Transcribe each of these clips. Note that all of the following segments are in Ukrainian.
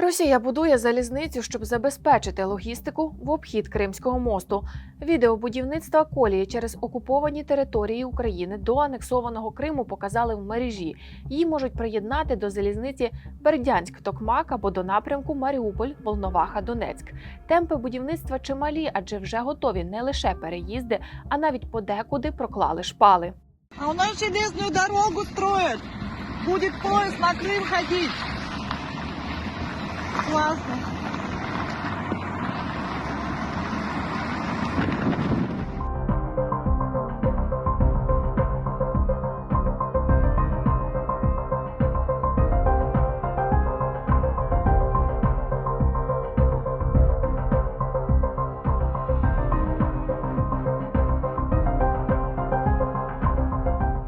Росія будує залізницю, щоб забезпечити логістику в обхід Кримського мосту. Відео будівництва колії через окуповані території України до анексованого Криму показали в мережі. Її можуть приєднати до залізниці Бердянськ-Токмак або до напрямку Маріуполь, Волноваха, Донецьк. Темпи будівництва чималі, адже вже готові не лише переїзди, а навіть подекуди проклали шпали. А у нас железную дорогу строят. Будет поезд на Крым ходить. Классно.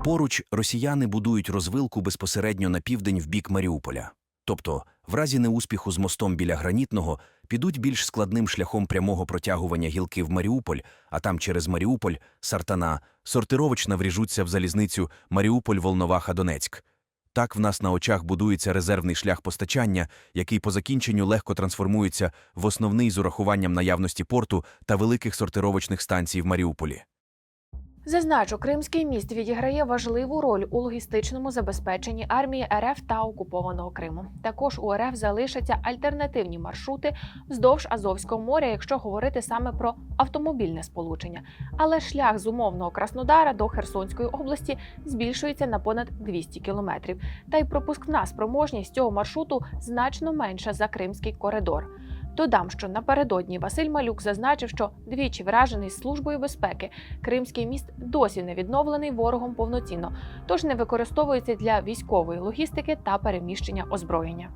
Поруч росіяни будують розвилку безпосередньо на південь в бік Маріуполя. Тобто, в разі неуспіху з мостом біля Гранітного підуть більш складним шляхом прямого протягування гілки в Маріуполь, а там через Маріуполь, Сартана, сортировочно вріжуться в залізницю Маріуполь-Волноваха-Донецьк. Так в нас на очах будується резервний шлях постачання, який по закінченню легко трансформується в основний з урахуванням наявності порту та великих сортировочних станцій в Маріуполі. Зазначу, Кримський міст відіграє важливу роль у логістичному забезпеченні армії РФ та окупованого Криму. Також у РФ залишаться альтернативні маршрути вздовж Азовського моря, якщо говорити саме про автомобільне сполучення. Але шлях з умовного Краснодара до Херсонської області збільшується на понад 200 кілометрів. Та й пропускна спроможність цього маршруту значно менша за Кримський коридор. Додам, що напередодні Василь Малюк зазначив, що двічі вражений службою безпеки Кримський міст досі не відновлений ворогом повноцінно, тож не використовується для військової логістики та переміщення озброєння.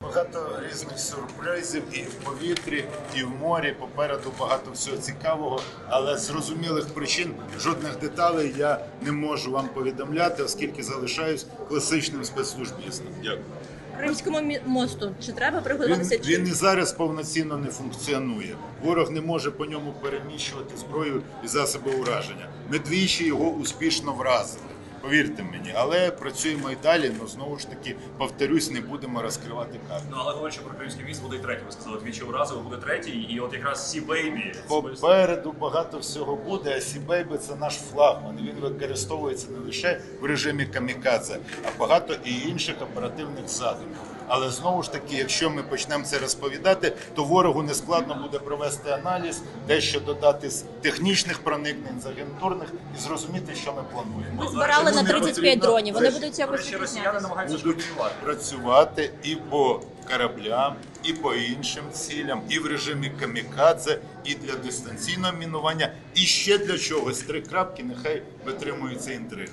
Багато різних сюрпризів і в повітрі, і в морі. Попереду багато всього цікавого, але зрозумілих причин жодних деталей я не можу вам повідомляти, оскільки залишаюсь класичним спецслужбістом. Дякую. Кримському мосту. Чи треба приготуватися? Він, він і зараз повноцінно не функціонує. Ворог не може по ньому переміщувати зброю і засоби ураження. Ми двічі його успішно вразили. Повірте мені, але працюємо і далі. Ну знову ж таки, повторюсь, не будемо розкривати карти. Ну, але говорячи про кримський міст, буде й третій. Ви сказали, двічі уразили, буде третій. І от якраз Сі Бейбі. Попереду багато всього буде, а Сі Бейбі це наш флагман. Він використовується не лише в режимі камікадзе, а багато і інших оперативних задумів. Але знову ж таки, якщо ми почнемо це розповідати, то ворогу не складно буде провести аналіз, дещо додати з технічних проникнень, з агентурних і зрозуміти, що ми плануємо. Ви збирали на не 35 дронів. Вони Це будуть якось росіяни намагаються будуть працювати і по кораблям, і по іншим цілям, і в режимі камікадзе, і для дистанційного мінування, і ще для чогось. Три крапки, нехай витримується інтрига.